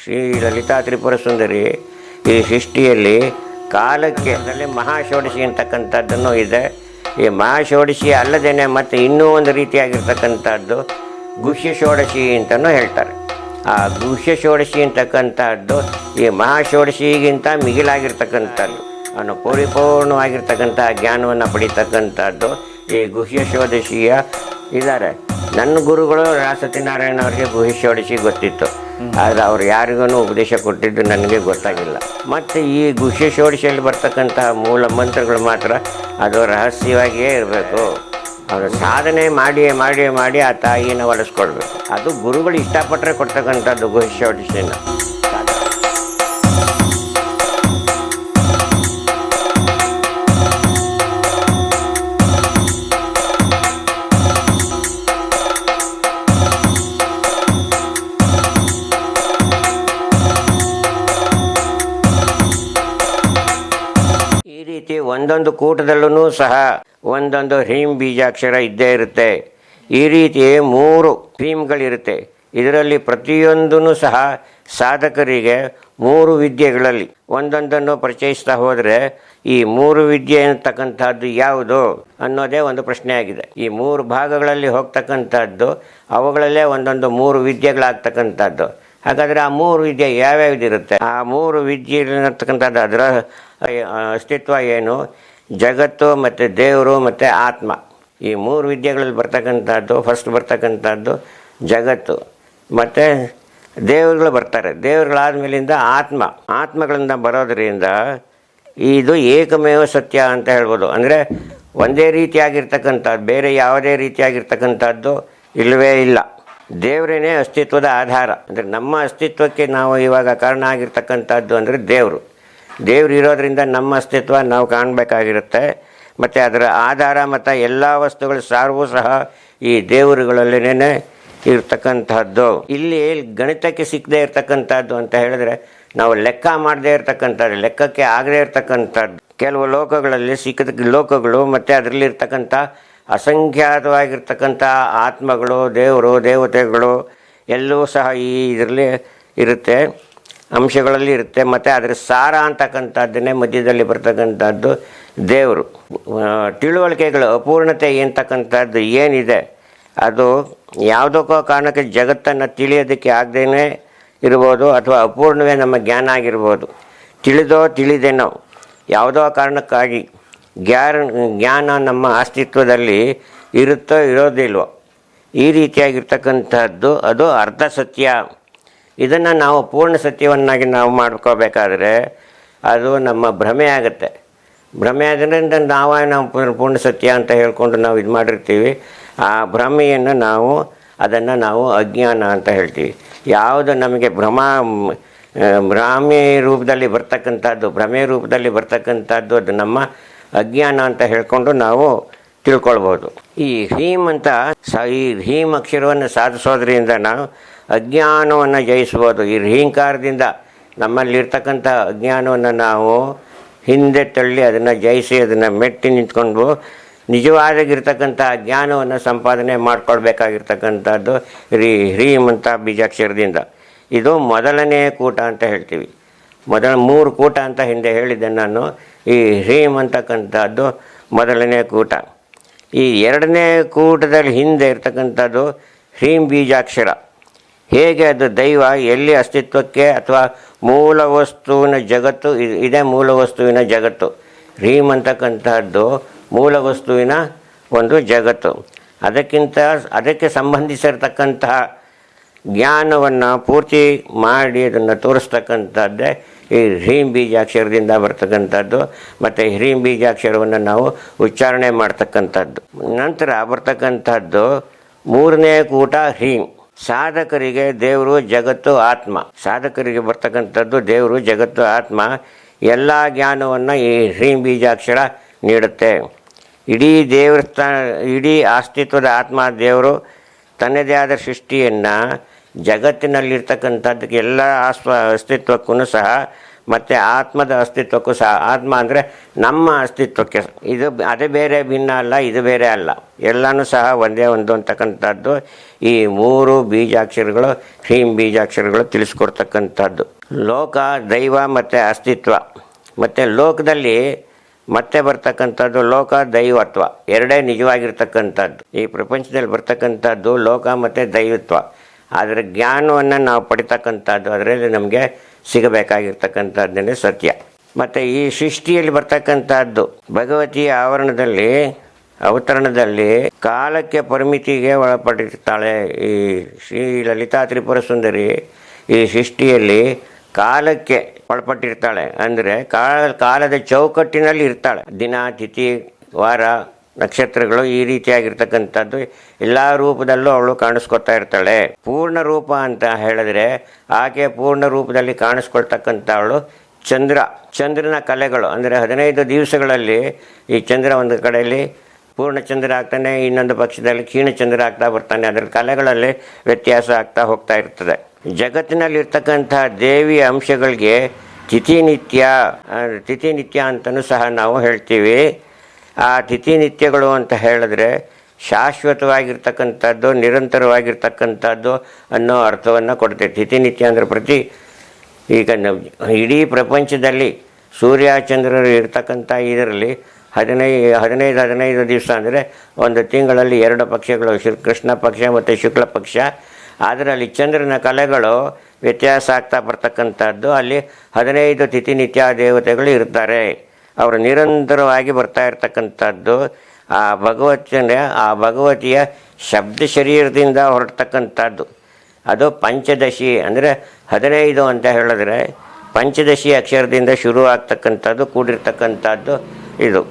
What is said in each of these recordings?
ಶ್ರೀ ಲಲಿತಾ ತ್ರಿಪುರ ಸುಂದರಿ ಈ ಸೃಷ್ಟಿಯಲ್ಲಿ ಕಾಲಕ್ಕೆ ಅದರಲ್ಲಿ ಮಹಾಷೋಡಶಿ ಅಂತಕ್ಕಂಥದ್ದನ್ನು ಇದೆ. ಈ ಮಹಾಷೋಡಶಿ ಅಲ್ಲದೇ ಮತ್ತು ಇನ್ನೂ ಒಂದು ರೀತಿಯಾಗಿರ್ತಕ್ಕಂಥದ್ದು ಗುಹ್ಯ ಷೋಡಶಿ ಅಂತಲೂ ಹೇಳ್ತಾರೆ. ಆ ಗುಹ್ಯ ಷೋಡಶಿ ಅಂತಕ್ಕಂಥದ್ದು ಈ ಮಹಾಷೋಡಶಿಗಿಂತ ಮಿಗಿಲಾಗಿರ್ತಕ್ಕಂಥದ್ದು. ಅವನು ಪರಿಪೂರ್ಣವಾಗಿರ್ತಕ್ಕಂಥ ಜ್ಞಾನವನ್ನು ಪಡಿತಕ್ಕಂಥದ್ದು ಈ ಗುಹ್ಯ ಷೋಡಶಿಯ ಇದ್ದಾರೆ. ನನ್ನ ಗುರುಗಳು ರಾಸತಿನಾರಾಯಣ ಅವರಿಗೆ ಭವಿಷ್ಯ ಗೊತ್ತಿತ್ತು. ಆದರೆ ಅವ್ರು ಯಾರಿಗೂ ಉಪದೇಶ ಕೊಟ್ಟಿದ್ದು ನನಗೆ ಗೊತ್ತಾಗಿಲ್ಲ. ಮತ್ತು ಈ ಗುಹ್ಯ ಷೋಡಶಿಯಲ್ಲಿ ಬರ್ತಕ್ಕಂತಹ ಮೂಲ ಮಂತ್ರಗಳು ಮಾತ್ರ ಅದು ರಹಸ್ಯವಾಗಿಯೇ ಇರಬೇಕು. ಅವರು ಸಾಧನೆ ಮಾಡಿ ಮಾಡಿ ಮಾಡಿ ಆ ತಾಯಿನ ಒಲಿಸ್ಕೊಳ್ಬೇಕು. ಅದು ಗುರುಗಳು ಇಷ್ಟಪಟ್ಟರೆ ಕೊಡ್ತಕ್ಕಂಥದ್ದು ಗುಹ್ಯ ಷೋಡಶಿನ ಒಂದೊಂದು ಕೂಟದಲ್ಲೂ ಸಹ ಒಂದೊಂದು ಹ್ರೀಂ ಬೀಜಾಕ್ಷರ ಇದ್ದೇ ಇರುತ್ತೆ. ಈ ರೀತಿ ಮೂರು ಹ್ರೀಂಗಳಿರುತ್ತೆ ಇದರಲ್ಲಿ ಪ್ರತಿಯೊಂದೂ ಸಹ ಸಾಧಕರಿಗೆ ಮೂರು ವಿದ್ಯೆಗಳಲ್ಲಿ ಒಂದೊಂದನ್ನು ಪರಿಚಯಿಸ್ತಾ ಹೋದರೆ ಈ ಮೂರು ವಿದ್ಯೆ ಅಂತಕ್ಕಂಥದ್ದು ಯಾವುದು ಅನ್ನೋದೇ ಒಂದು ಪ್ರಶ್ನೆ ಆಗಿದೆ ಈ ಮೂರು ಭಾಗಗಳಲ್ಲಿ ಹೋಗ್ತಕ್ಕಂಥದ್ದು, ಅವುಗಳಲ್ಲೇ ಒಂದೊಂದು ಮೂರು ವಿದ್ಯೆಗಳಾಗ್ತಕ್ಕಂಥದ್ದು. ಹಾಗಾದರೆ ಆ ಮೂರು ವಿದ್ಯೆ ಯಾವ್ಯಾವ್ದಿರುತ್ತೆ ಆ ಮೂರು ವಿದ್ಯೆ ಇರತಕ್ಕಂಥದ್ದು ಅದರ ಅಸ್ತಿತ್ವ ಏನು? ಜಗತ್ತು ಮತ್ತು ದೇವರು ಮತ್ತು ಆತ್ಮ. ಈ ಮೂರು ವಿದ್ಯೆಗಳಲ್ಲಿ ಬರ್ತಕ್ಕಂಥದ್ದು ಫಸ್ಟ್ ಬರ್ತಕ್ಕಂಥದ್ದು ಜಗತ್ತು. ಮತ್ತು ದೇವರುಗಳು ಬರ್ತಾರೆ. ದೇವರುಗಳಾದ ಮೇಲಿಂದ ಆತ್ಮ. ಆತ್ಮಗಳಿಂದ ಬರೋದರಿಂದ ಇದು ಏಕಮೇವ ಸತ್ಯ ಅಂತ ಹೇಳ್ಬೋದು. ಅಂದರೆ ಒಂದೇ ರೀತಿಯಾಗಿರ್ತಕ್ಕಂಥದ್ದು, ಬೇರೆ ಯಾವುದೇ ರೀತಿಯಾಗಿರ್ತಕ್ಕಂಥದ್ದು ಇಲ್ಲವೇ ಇಲ್ಲ. ದೇವರೇನೇ ಅಸ್ತಿತ್ವದ ಆಧಾರ. ಅಂದರೆ ನಮ್ಮ ಅಸ್ತಿತ್ವಕ್ಕೆ ನಾವು ಇವಾಗ ಕಾರಣ ಆಗಿರ್ತಕ್ಕಂಥದ್ದು ಅಂದರೆ ದೇವರು. ದೇವರು ಇರೋದ್ರಿಂದ ನಮ್ಮ ಅಸ್ತಿತ್ವ ನಾವು ಕಾಣಬೇಕಾಗಿರುತ್ತೆ. ಮತ್ತು ಅದರ ಆಧಾರ ಮತ್ತು ಎಲ್ಲ ವಸ್ತುಗಳ ಸಾರವೂ ಸಹ ಈ ದೇವರುಗಳಲ್ಲೇನೇ ಇರ್ತಕ್ಕಂಥದ್ದು. ಇಲ್ಲಿ ಗಣಿತಕ್ಕೆ ಸಿಕ್ಕದೇ ಇರ್ತಕ್ಕಂಥದ್ದು ಅಂತ ಹೇಳಿದ್ರೆ ನಾವು ಲೆಕ್ಕ ಮಾಡದೇ ಇರ್ತಕ್ಕಂಥದ್ದು, ಲೆಕ್ಕಕ್ಕೆ ಆಗದೇ ಇರ್ತಕ್ಕಂಥದ್ದು. ಕೆಲವು ಲೋಕಗಳಲ್ಲಿ ಸಿಕ್ಕದ ಲೋಕಗಳು ಮತ್ತು ಅದರಲ್ಲಿ ಇರ್ತಕ್ಕಂಥ ಅಸಂಖ್ಯಾತವಾಗಿರ್ತಕ್ಕಂಥ ಆತ್ಮಗಳು, ದೇವರು, ದೇವತೆಗಳು ಎಲ್ಲೂ ಸಹ ಈ ಇದರಲ್ಲಿ ಇರುತ್ತೆ, ಅಂಶಗಳಲ್ಲಿ ಇರುತ್ತೆ. ಮತ್ತು ಅದರ ಸಾರ ಅಂತಕ್ಕಂಥದ್ದನ್ನೇ ಮಧ್ಯದಲ್ಲಿ ಬರ್ತಕ್ಕಂಥದ್ದು ದೇವರು. ತಿಳುವಳಿಕೆಗಳು, ಅಪೂರ್ಣತೆ ಅಂತಕ್ಕಂಥದ್ದು ಏನಿದೆ, ಅದು ಯಾವುದಕ್ಕೋ ಕಾರಣಕ್ಕೆ ಜಗತ್ತನ್ನು ತಿಳಿಯೋದಕ್ಕೆ ಆಗದೇ ಇರ್ಬೋದು, ಅಥವಾ ಅಪೂರ್ಣವೇ ನಮ್ಮ ಜ್ಞಾನ ಆಗಿರ್ಬೋದು. ತಿಳಿದೋ ತಿಳಿದೇನೋ, ಯಾವುದೋ ಕಾರಣಕ್ಕಾಗಿ ಗ್ಯಾರ, ಜ್ಞಾನ ನಮ್ಮ ಅಸ್ತಿತ್ವದಲ್ಲಿ ಇರುತ್ತೋ ಇರೋದಿಲ್ವೋ. ಈ ರೀತಿಯಾಗಿರ್ತಕ್ಕಂಥದ್ದು, ಅದು ಅರ್ಧ ಸತ್ಯ. ಇದನ್ನು ನಾವು ಪೂರ್ಣ ಸತ್ಯವನ್ನಾಗಿ ನಾವು ಮಾಡ್ಕೋಬೇಕಾದ್ರೆ ಅದು ನಮ್ಮ ಭ್ರಮೆ ಆಗುತ್ತೆ. ಭ್ರಮೆ ಆದ್ರಿಂದ ನಾವು ನಾವು ಪೂರ್ಣ- ಸತ್ಯ ಅಂತ ಹೇಳ್ಕೊಂಡು ನಾವು ಇದು ಮಾಡಿರ್ತೀವಿ. ಆ ಭ್ರಮೆಯನ್ನು ನಾವು, ಅದನ್ನು ನಾವು ಅಜ್ಞಾನ ಅಂತ ಹೇಳ್ತೀವಿ. ಯಾವುದು ನಮಗೆ ಭ್ರಮ, ಭ್ರಾಮಿ ರೂಪದಲ್ಲಿ ಬರ್ತಕ್ಕಂಥದ್ದು, ಭ್ರಮೆ ರೂಪದಲ್ಲಿ ಬರ್ತಕ್ಕಂಥದ್ದು, ಅದು ನಮ್ಮ ಅಜ್ಞಾನ ಅಂತ ಹೇಳ್ಕೊಂಡು ನಾವು ತಿಳ್ಕೊಳ್ಬೋದು. ಈ ಹೀಮ್ ಅಂತ ಸ, ಈ ಹೀಮ್ ಅಕ್ಷರವನ್ನು ಸಾಧಿಸೋದ್ರಿಂದ ನಾವು ಅಜ್ಞಾನವನ್ನು ಜಯಿಸ್ಬೋದು. ಈ ಹೀಂಕಾರದಿಂದ ನಮ್ಮಲ್ಲಿರ್ತಕ್ಕಂಥ ಅಜ್ಞಾನವನ್ನು ನಾವು ಹಿಂದೆ ತಳ್ಳಿ ಅದನ್ನು ಜಯಿಸಿ ಅದನ್ನು ಮೆಟ್ಟಿ ನಿಂತ್ಕೊಂಡು ನಿಜವಾಗಿರ್ತಕ್ಕಂಥ ಜ್ಞಾನವನ್ನು ಸಂಪಾದನೆ ಮಾಡ್ಕೊಳ್ಬೇಕಾಗಿರ್ತಕ್ಕಂಥದ್ದು ರೀ ಹ್ರೀಮ್ ಅಂತ ಬೀಜಾಕ್ಷರದಿಂದ. ಇದು ಮೊದಲನೇ ಕೂಟ ಅಂತ ಹೇಳ್ತೀವಿ. ಮೊದಲ ಮೂರು ಕೂಟ ಅಂತ ಹಿಂದೆ ಹೇಳಿದ್ದೆ ನಾನು. ಈ ಹ್ರೀಮ್ ಅಂತಕ್ಕಂಥದ್ದು ಮೊದಲನೇ ಕೂಟ. ಈ ಎರಡನೇ ಕೂಟದಲ್ಲಿ ಹಿಂದೆ ಇರ್ತಕ್ಕಂಥದ್ದು ಹ್ರೀಂ ಬೀಜಾಕ್ಷರ. ಹೇಗೆ ಅದು ದೈವ ಎಲ್ಲಿ ಅಸ್ತಿತ್ವಕ್ಕೆ ಅಥವಾ ಮೂಲ ವಸ್ತುವಿನ ಜಗತ್ತು ಇದೇ ಮೂಲ ವಸ್ತುವಿನ ಜಗತ್ತು. ಹ್ರೀಮ್ ಅಂತಕ್ಕಂಥದ್ದು ಮೂಲ ವಸ್ತುವಿನ ಒಂದು ಜಗತ್ತು. ಅದಕ್ಕಿಂತ, ಅದಕ್ಕೆ ಸಂಬಂಧಿಸಿರ್ತಕ್ಕಂತಹ ಜ್ಞಾನವನ್ನು ಪೂರ್ತಿ ಮಾಡಿ ಅದನ್ನು ತೋರಿಸ್ತಕ್ಕಂಥದ್ದೇ ಈ ಹ್ರೀಂ ಬೀಜಾಕ್ಷರದಿಂದ ಬರ್ತಕ್ಕಂಥದ್ದು, ಮತ್ತು ಹ್ರೀಂ ಬೀಜಾಕ್ಷರವನ್ನು ನಾವು ಉಚ್ಚಾರಣೆ ಮಾಡ್ತಕ್ಕಂಥದ್ದು. ನಂತರ ಬರ್ತಕ್ಕಂಥದ್ದು ಮೂರನೇ ಕೂಟ ಹ್ರೀಂ ಸಾಧಕರಿಗೆ ದೇವರು ಜಗತ್ತು ಆತ್ಮ. ಸಾಧಕರಿಗೆ ಬರ್ತಕ್ಕಂಥದ್ದು ದೇವರು ಜಗತ್ತು ಆತ್ಮ. ಎಲ್ಲ ಜ್ಞಾನವನ್ನು ಈ ಹ್ರೀಂ ಬೀಜಾಕ್ಷರ ನೀಡುತ್ತೆ. ಇಡೀ ದೇವಸ್ಥಾನ, ಇಡೀ ಅಸ್ತಿತ್ವದ ಆತ್ಮ ದೇವರು, ತನ್ನದೇ ಆದ ಸೃಷ್ಟಿಯನ್ನು ಜಗತ್ತಿನಲ್ಲಿರ್ತಕ್ಕಂಥದ್ದಕ್ಕೆ ಎಲ್ಲ ಆಸ್ವ ಅಸ್ತಿತ್ವಕ್ಕೂ ಸಹ, ಮತ್ತು ಆತ್ಮದ ಅಸ್ತಿತ್ವಕ್ಕೂ ಸಹ, ಆತ್ಮ ಅಂದರೆ ನಮ್ಮ ಅಸ್ತಿತ್ವಕ್ಕೆ ಇದು ಅದೇ ಬೇರೆ ಭಿನ್ನ ಅಲ್ಲ, ಇದು ಬೇರೆ ಅಲ್ಲ. ಎಲ್ಲನೂ ಸಹ ಒಂದೇ ಒಂದು ಅಂತಕ್ಕಂಥದ್ದು. ಈ ಮೂರು ಬೀಜಾಕ್ಷರಗಳು, ಹೀಮ್ ಬೀಜಾಕ್ಷರಗಳು ತಿಳಿಸ್ಕೊಡ್ತಕ್ಕಂಥದ್ದು. ಲೋಕ, ದೈವ ಮತ್ತು ಅಸ್ತಿತ್ವ. ಮತ್ತು ಲೋಕದಲ್ಲಿ ಮತ್ತೆ ಬರ್ತಕ್ಕಂಥದ್ದು ಲೋಕ, ದೈವತ್ವ. ಎರಡೇ ನಿಜವಾಗಿರ್ತಕ್ಕಂಥದ್ದು. ಈ ಪ್ರಪಂಚದಲ್ಲಿ ಬರ್ತಕ್ಕಂಥದ್ದು ಲೋಕ ಮತ್ತು ದೈವತ್ವ. ಅದರ ಜ್ಞಾನವನ್ನು ನಾವು ಪಡಿತಕ್ಕಂಥದ್ದು ಅದರಲ್ಲಿ ನಮಗೆ ಸಿಗಬೇಕಾಗಿರ್ತಕ್ಕಂಥದ್ದನ್ನೇ ಸತ್ಯ. ಮತ್ತು ಈ ಸೃಷ್ಟಿಯಲ್ಲಿ ಬರ್ತಕ್ಕಂಥದ್ದು ಭಗವತಿಯ ಆವರಣದಲ್ಲಿ, ಅವತರಣದಲ್ಲಿ ಕಾಲಕ್ಕೆ ಪರಿಮಿತಿಗೆ ಒಳಪಟ್ಟಿರ್ತಾಳೆ ಈ ಶ್ರೀ ಲಲಿತಾ ತ್ರಿಪುರ ಸುಂದರಿ ಈ ಸೃಷ್ಟಿಯಲ್ಲಿ ಕಾಲಕ್ಕೆ ಒಳಪಟ್ಟಿರ್ತಾಳೆ. ಅಂದರೆ ಕಾಲ, ಕಾಲದ ಚೌಕಟ್ಟಿನಲ್ಲಿ ಇರ್ತಾಳೆ. ದಿನ ತಿಥಿ ವಾರ ನಕ್ಷತ್ರಗಳು ಈ ರೀತಿಯಾಗಿರ್ತಕ್ಕಂಥದ್ದು ಎಲ್ಲ ರೂಪದಲ್ಲೂ ಅವಳು ಕಾಣಿಸ್ಕೊತಾ ಇರ್ತಾಳೆ. ಪೂರ್ಣ ರೂಪ ಅಂತ ಹೇಳಿದ್ರೆ ಆಕೆ ಪೂರ್ಣ ರೂಪದಲ್ಲಿ ಕಾಣಿಸ್ಕೊಳ್ತಕ್ಕಂಥವಳು ಚಂದ್ರ. ಚಂದ್ರನ ಕಲೆಗಳು ಅಂದರೆ ಹದಿನೈದು ದಿವಸಗಳಲ್ಲಿ ಈ ಚಂದ್ರ ಒಂದು ಕಡೆಯಲ್ಲಿ ಪೂರ್ಣ ಚಂದ್ರ ಆಗ್ತಾನೆ, ಇನ್ನೊಂದು ಪಕ್ಷದಲ್ಲಿ ಕ್ಷೀಣಚಂದ್ರ ಆಗ್ತಾ ಬರ್ತಾನೆ. ಅದರ ಕಲೆಗಳಲ್ಲಿ ವ್ಯತ್ಯಾಸ ಆಗ್ತಾ ಹೋಗ್ತಾ ಇರ್ತದೆ. ಜಗತ್ತಿನಲ್ಲಿರ್ತಕ್ಕಂಥ ದೇವಿಯ ಅಂಶಗಳಿಗೆ ತಿಥಿನಿತ್ಯ ತಿಥಿನಿತ್ಯ ಅಂತಲೂ ಸಹ ನಾವು ಹೇಳ್ತೀವಿ. ಆ ತಿಥಿನಿತ್ಯಗಳು ಅಂತ ಹೇಳಿದ್ರೆ ಶಾಶ್ವತವಾಗಿರ್ತಕ್ಕಂಥದ್ದು, ನಿರಂತರವಾಗಿರ್ತಕ್ಕಂಥದ್ದು ಅನ್ನೋ ಅರ್ಥವನ್ನು ಕೊಡ್ತೇವೆ ತಿಥಿನಿತ್ಯ ಅಂದರೆ ಪ್ರತಿ ಈಗ ಇಡೀ ಪ್ರಪಂಚದಲ್ಲಿ ಸೂರ್ಯ ಚಂದ್ರರು ಇರ್ತಕ್ಕಂಥ ಇದರಲ್ಲಿ ಹದಿನೈದು ಹದಿನೈದು ಹದಿನೈದು ದಿವಸ ಅಂದರೆ ಒಂದು ತಿಂಗಳಲ್ಲಿ ಎರಡು ಪಕ್ಷಗಳು ಶು ಕೃಷ್ಣ ಪಕ್ಷ ಮತ್ತು ಶುಕ್ಲ ಪಕ್ಷ. ಅದರಲ್ಲಿ ಚಂದ್ರನ ಕಲೆಗಳು ವ್ಯತ್ಯಾಸ ಆಗ್ತಾ ಬರ್ತಕ್ಕಂಥದ್ದು. ಅಲ್ಲಿ ಹದಿನೈದು ತಿಥಿನಿತ್ಯ ದೇವತೆಗಳು ಇರ್ತಾರೆ. ಅವರು ನಿರಂತರವಾಗಿ ಬರ್ತಾ ಇರ್ತಕ್ಕಂಥದ್ದು, ಆ ಭಗವತಿಯ ಆ ಭಗವತಿಯ ಶಬ್ದ ಶರೀರದಿಂದ ಹೊರಡ್ತಕ್ಕಂಥದ್ದು. ಅದು ಪಂಚದಶಿ ಅಂದರೆ ಹದಿನೈದು ಅಂತ ಹೇಳಿದ್ರೆ ಪಂಚದಶಿ ಅಕ್ಷರದಿಂದ ಶುರು ಆಗ್ತಕ್ಕಂಥದ್ದು ಕೂಡಿರ್ತಕ್ಕಂಥದ್ದು ಇದು.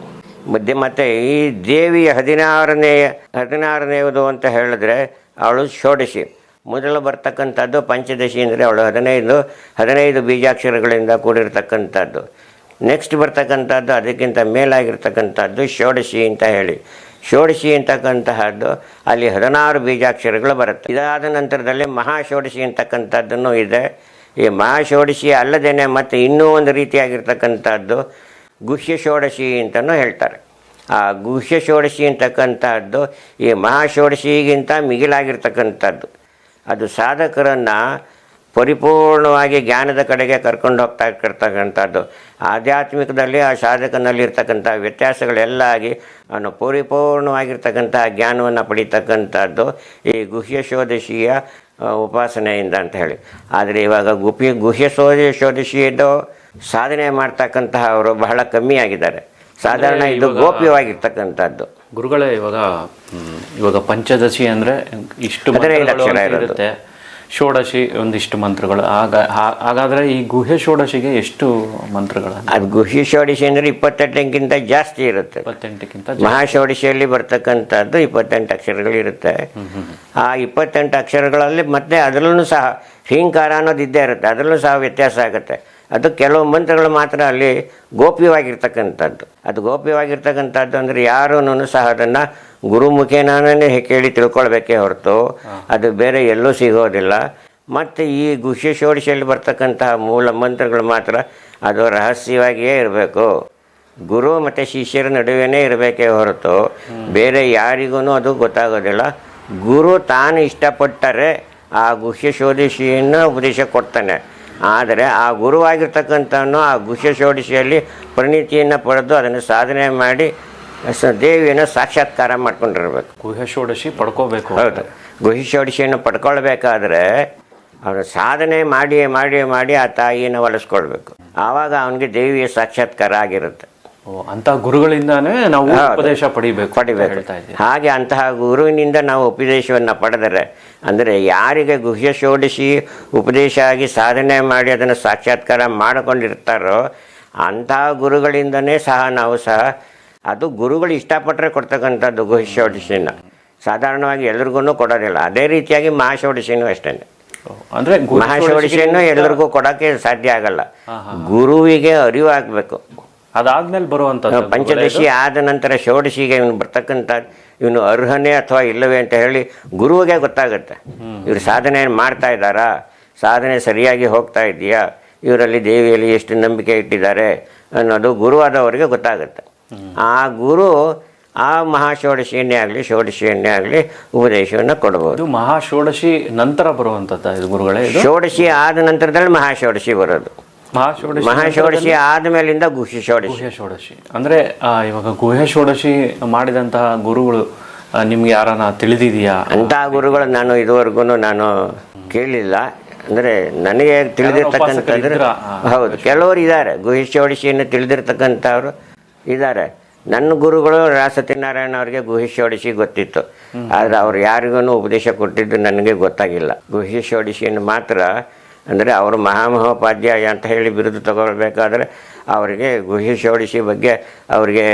ಮಧ್ಯೆ ಮತ್ತು ಈ ದೇವಿಯ ಹದಿನಾರನೆಯ ಹದಿನಾರನೆಯದು ಅಂತ ಹೇಳಿದ್ರೆ ಅವಳು ಷೋಡಶಿ. ಮೊದಲು ಬರ್ತಕ್ಕಂಥದ್ದು ಪಂಚದಶಿ ಅಂದರೆ ಅವಳು ಹದಿನೈದು ಹದಿನೈದು ಬೀಜಾಕ್ಷರಗಳಿಂದ ಕೂಡಿರ್ತಕ್ಕಂಥದ್ದು. ನೆಕ್ಸ್ಟ್ ಬರ್ತಕ್ಕಂಥದ್ದು ಅದಕ್ಕಿಂತ ಮೇಲಾಗಿರ್ತಕ್ಕಂಥದ್ದು ಷೋಡಶಿ ಅಂತ ಹೇಳಿ. ಷೋಡಶಿ ಅಂತಕ್ಕಂತಹದ್ದು ಅಲ್ಲಿ ಹದಿನಾರು ಬೀಜಾಕ್ಷರಗಳು ಬರುತ್ತೆ. ಇದಾದ ನಂತರದಲ್ಲಿ ಮಹಾಷೋಡಶಿ ಅಂತಕ್ಕಂಥದ್ದನ್ನು ಇದೆ. ಈ ಮಹಾಷೋಡಶಿ ಅಲ್ಲದೇ ಮತ್ತು ಇನ್ನೂ ಒಂದು ರೀತಿಯಾಗಿರ್ತಕ್ಕಂಥದ್ದು ಗುಹ್ಯ ಷೋಡಶಿ ಅಂತಲೂ ಹೇಳ್ತಾರೆ. ಆ ಗುಹ್ಯ ಷೋಡಶಿ ಅಂತಕ್ಕಂಥದ್ದು ಈ ಮಹಾಷೋಡಶಿಗಿಂತ ಮಿಗಿಲಾಗಿರ್ತಕ್ಕಂಥದ್ದು. ಅದು ಸಾಧಕರನ್ನು ಪರಿಪೂರ್ಣವಾಗಿ ಜ್ಞಾನದ ಕಡೆಗೆ ಕರ್ಕೊಂಡು ಹೋಗ್ತಾ ಇರ್ತಕ್ಕಂಥದ್ದು. ಆಧ್ಯಾತ್ಮಿಕದಲ್ಲಿ ಆ ಸಾಧಕನಲ್ಲಿ ಇರ್ತಕ್ಕಂಥ ವ್ಯತ್ಯಾಸಗಳೆಲ್ಲ ಆಗಿ ಅವನು ಪರಿಪೂರ್ಣವಾಗಿರ್ತಕ್ಕಂಥ ಜ್ಞಾನವನ್ನು ಪಡೀತಕ್ಕಂಥದ್ದು ಈ ಗುಹ್ಯ ಶೋಧಶಿಯ ಉಪಾಸನೆಯಿಂದ ಅಂತ ಹೇಳಿ. ಆದರೆ ಇವಾಗ ಗುಪಿ ಗುಹ್ಯ ಶೋಧ ಶೋಧಶಿಯದು ಸಾಧನೆ ಮಾಡ್ತಕ್ಕಂತಹ ಅವರು ಬಹಳ ಕಮ್ಮಿ ಆಗಿದ್ದಾರೆ. ಸಾಧಾರಣ ಇದು ಗೋಪ್ಯವಾಗಿರ್ತಕ್ಕಂಥದ್ದು. ಗುರುಗಳೇ ಇವಾಗ ಇವಾಗ ಪಂಚದಶಿ ಅಂದರೆ ಇಷ್ಟು. ಇರುತ್ತೆ. ಷೋಡಶಿ ಒಂದಿಷ್ಟು ಮಂತ್ರಗಳು. ಆಗ ಹಾಗಾದರೆ ಈ ಗುಹೆ ಷೋಡಶಿಗೆ ಎಷ್ಟು ಮಂತ್ರಗಳು ಅದು ಗುಹೆ ಷೋಡಶಿ ಅಂದರೆ ಇಪ್ಪತ್ತೆಂಟಕ್ಕಿಂತ ಜಾಸ್ತಿ ಇರುತ್ತೆ. ಇಪ್ಪತ್ತೆಂಟಕ್ಕಿಂತ ಮಹಾಷೋಡಶಿಯಲ್ಲಿ ಬರ್ತಕ್ಕಂಥದ್ದು ಇಪ್ಪತ್ತೆಂಟು ಅಕ್ಷರಗಳಿರುತ್ತೆ ಆ ಇಪ್ಪತ್ತೆಂಟು ಅಕ್ಷರಗಳಲ್ಲಿ ಮತ್ತೆ ಅದರಲ್ಲೂ ಸಹ ಹೀಂಕಾರ ಅನ್ನೋದು ಇದ್ದೇ ಇರುತ್ತೆ. ಅದರಲ್ಲೂ ಸಹ ವ್ಯತ್ಯಾಸ ಆಗುತ್ತೆ. ಅದು ಕೆಲವು ಮಂತ್ರಗಳು ಮಾತ್ರ ಅಲ್ಲಿ ಗೋಪ್ಯವಾಗಿರ್ತಕ್ಕಂಥದ್ದು. ಅದು ಗೋಪ್ಯವಾಗಿರ್ತಕ್ಕಂಥದ್ದು ಅಂದರೆ ಯಾರೂ ಸಹ ಅದನ್ನು ಗುರುಮುಖೇನೇ ಕೇಳಿ ತಿಳ್ಕೊಳ್ಬೇಕೇ ಹೊರತು ಅದು ಬೇರೆ ಎಲ್ಲೂ ಸಿಗೋದಿಲ್ಲ. ಮತ್ತು ಈ ಗುಹ್ಯ ಷೋಡಿಶಲ್ಲಿ ಬರ್ತಕ್ಕಂತಹ ಮೂಲ ಮಂತ್ರಗಳು ಮಾತ್ರ ಅದು ರಹಸ್ಯವಾಗಿಯೇ ಇರಬೇಕು. ಗುರು ಮತ್ತು ಶಿಷ್ಯರ ನಡುವೆನೇ ಇರಬೇಕೇ ಹೊರತು ಬೇರೆ ಯಾರಿಗೂ ಅದು ಗೊತ್ತಾಗೋದಿಲ್ಲ. ಗುರು ತಾನು ಇಷ್ಟಪಟ್ಟರೆ ಆ ಗುಷ್ಯ ಶೋಧಿಸಿಯನ್ನು ಉಪದೇಶ ಕೊಡ್ತಾನೆ. ಆದರೆ ಆ ಗುರುವಾಗಿರ್ತಕ್ಕಂಥವನು ಆ ಗುಹ್ಯ ಶೋಧಿಸಿಯಲ್ಲಿ ಪರಿಣಿತಿಯನ್ನು ಪಡೆದು ಅದನ್ನು ಸಾಧನೆ ಮಾಡಿ ಸ ದೇವಿಯನ್ನು ಸಾಕ್ಷಾತ್ಕಾರ ಮಾಡ್ಕೊಂಡಿರ್ಬೇಕು. ಗುಹ್ಯ ಷೋಡಶಿ ಪಡ್ಕೋಬೇಕು ಹೌದು. ಗುಹಿ ಷೋಡಶಿಯನ್ನು ಪಡ್ಕೊಳ್ಬೇಕಾದ್ರೆ ಅವನು ಸಾಧನೆ ಮಾಡಿ ಮಾಡಿ ಮಾಡಿ ಆ ತಾಯಿಯನ್ನು ಒಲಿಸ್ಕೊಳ್ಬೇಕು. ಆವಾಗ ಅವನಿಗೆ ದೇವಿಯ ಸಾಕ್ಷಾತ್ಕಾರ ಆಗಿರುತ್ತೆ. ಅಂತಹ ಅಂತ ಗುರುಗಳಿಂದಾನೇ ನಾವು ಉಪದೇಶ ಪಡಿಬೇಕು ಪಡಿಬೇಕು. ಹಾಗೆ ಅಂತಹ ಗುರುವಿನಿಂದ ನಾವು ಉಪದೇಶವನ್ನು ಪಡೆದರೆ ಅಂದರೆ ಯಾರಿಗೆ ಗುಹ್ಯ ಷೋಡಿಸಿ ಉಪದೇಶ ಆಗಿ ಸಾಧನೆ ಮಾಡಿ ಅದನ್ನು ಸಾಕ್ಷಾತ್ಕಾರ ಮಾಡಿಕೊಂಡಿರ್ತಾರೋ ಅಂತಹ ಗುರುಗಳಿಂದನೇ ಸಹ ನಾವು ಸಹ ಅದು ಗುರುಗಳು ಇಷ್ಟಪಟ್ಟರೆ ಕೊಡ್ತಕ್ಕಂಥದ್ದು ಗುಹ್ಯ ಷೋಡಶಿನ ಸಾಧಾರಣವಾಗಿ ಎಲ್ರಿಗೂ ಕೊಡೋದಿಲ್ಲ. ಅದೇ ರೀತಿಯಾಗಿ ಮಹಾಷೋಡಶಿನೂ ಅಷ್ಟೇ. ಅಂದ್ರೆ ಮಹಾಷೋಡಶಿಯನ್ನು ಎಲ್ಲರಿಗೂ ಕೊಡೋಕ್ಕೆ ಸಾಧ್ಯ ಆಗಲ್ಲ. ಗುರುವಿಗೆ ಅರಿವಾಗಬೇಕು. ಅದಾದ್ಮೇಲೆ ಬರುವಂತದ್ದು ಪಂಚದಶಿ ಆದ ನಂತರ ಷೋಡಶಿಗೆ ಇವನು ಬರ್ತಕ್ಕಂಥ ಇವನು ಅರ್ಹನೇ ಅಥವಾ ಇಲ್ಲವೇ ಅಂತ ಹೇಳಿ ಗುರುವಿಗೆ ಗೊತ್ತಾಗುತ್ತೆ. ಇವರು ಸಾಧನೆ ಮಾಡ್ತಾ ಇದ್ದಾರಾ? ಸಾಧನೆ ಸರಿಯಾಗಿ ಹೋಗ್ತಾ ಇದೆಯಾ? ಇವರಲ್ಲಿ ದೇವಿಯಲ್ಲಿ ಎಷ್ಟು ನಂಬಿಕೆ ಇಟ್ಟಿದ್ದಾರೆ ಅನ್ನೋದು ಗುರುವಾದವರಿಗೆ ಗೊತ್ತಾಗುತ್ತೆ. ಆ ಗುರು ಆ ಮಹಾಷೋಡಶಿಯನ್ನೇ ಆಗಲಿ ಷೋಡಶಿಯನ್ನೇ ಆಗಲಿ ಉಪದೇಶವನ್ನು ಕೊಡಬಹುದು ಮಹಾಷೋಡಶಿ ನಂತರ ಬರುವಂತದ್ದ ಇದು ಗುರುಗಳೇ ಷೋಡಶಿ ಆದ ನಂತರದಲ್ಲಿ ಮಹಾಷೋಡಶಿ ಬರೋದು. ಮಹಾಷೋಡಶಿ ಮಹಾಷೋಡಶಿ ಆದಮೇಲಿಂದ ಗುಹ್ಯ ಷೋಡಶಿ. ಗುಹ್ಯ ಷೋಡಶಿ. ಅಂದ್ರೆ ಇವಾಗ ಗುಹ್ಯ ಷೋಡಶಿ ಮಾಡಿದಂತಹ ಗುರುಗಳು ನಿಮ್ಗೆ ಯಾರನ್ನ ತಿಳಿದಿದೆಯಾ? ಅಂತಹ ಗುರುಗಳು ನಾನು ಇದುವರೆಗೂ ನಾನು ಕೇಳಿಲ್ಲ. ಅಂದರೆ ನನಗೆ ತಿಳಿದಿರ್ತಕ್ಕಂಥ? ಹೌದು ಕೆಲವರು ಇದ್ದಾರೆ. ಗುಹ್ಯ ಷೋಡಶಿಯನ್ನು ತಿಳಿದಿರ್ತಕ್ಕಂಥವ್ರು ಇದ್ದಾರೆ. ನನ್ನ ಗುರುಗಳು ರಾಸತ್ಯನಾರಾಯಣ ಅವರಿಗೆ ಗುಹಿ ಶೋಡಿಸಿ ಗೊತ್ತಿತ್ತು. ಆದರೆ ಅವ್ರು ಯಾರಿಗೂ ಉಪದೇಶ ಕೊಟ್ಟಿದ್ದು ನನಗೆ ಗೊತ್ತಾಗಿಲ್ಲ. ಗುಹಿ ಮಾತ್ರ ಅಂದರೆ ಅವರು ಮಹಾಮಹೋಪಾಧ್ಯಾಯ ಅಂತ ಹೇಳಿ ಬಿರುದು ತಗೊಳ್ಬೇಕಾದ್ರೆ ಅವರಿಗೆ ಗುಹಿ ಶೋಡಿಸಿ ಬಗ್ಗೆ ಅವರಿಗೆ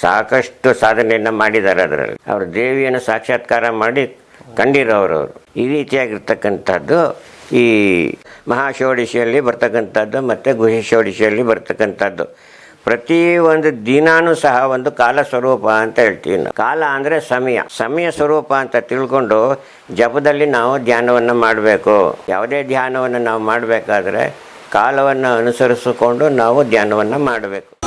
ಸಾಕಷ್ಟು ಸಾಧನೆಯನ್ನು ಮಾಡಿದ್ದಾರೆ ಅದರಲ್ಲಿ. ಅವರು ದೇವಿಯನ್ನು ಸಾಕ್ಷಾತ್ಕಾರ ಮಾಡಿ ಕಂಡಿರೋರು ಅವರು. ಈ ರೀತಿಯಾಗಿರ್ತಕ್ಕಂಥದ್ದು ಈ ಮಹಾಷೋಡಿಶಿಯಲ್ಲಿ ಬರ್ತಕ್ಕಂಥದ್ದು ಮತ್ತು ಗುಹಿ ಷೋಡಿಶಿಯಲ್ಲಿ ಬರ್ತಕ್ಕಂಥದ್ದು. ಪ್ರತಿ ಒಂದು ದಿನಾನು ಸಹ ಒಂದು ಕಾಲ ಸ್ವರೂಪ ಅಂತ ಹೇಳ್ತೀವಿ ನಾವು. ಕಾಲ ಅಂದರೆ ಸಮಯ. ಸಮಯ ಸ್ವರೂಪ ಅಂತ ತಿಳ್ಕೊಂಡು ಜಪದಲ್ಲಿ ನಾವು ಧ್ಯಾನವನ್ನು ಮಾಡಬೇಕು. ಯಾವುದೇ ಧ್ಯಾನವನ್ನು ನಾವು ಮಾಡಬೇಕಾದ್ರೆ ಕಾಲವನ್ನು ಅನುಸರಿಸಿಕೊಂಡು ನಾವು ಧ್ಯಾನವನ್ನು ಮಾಡಬೇಕು.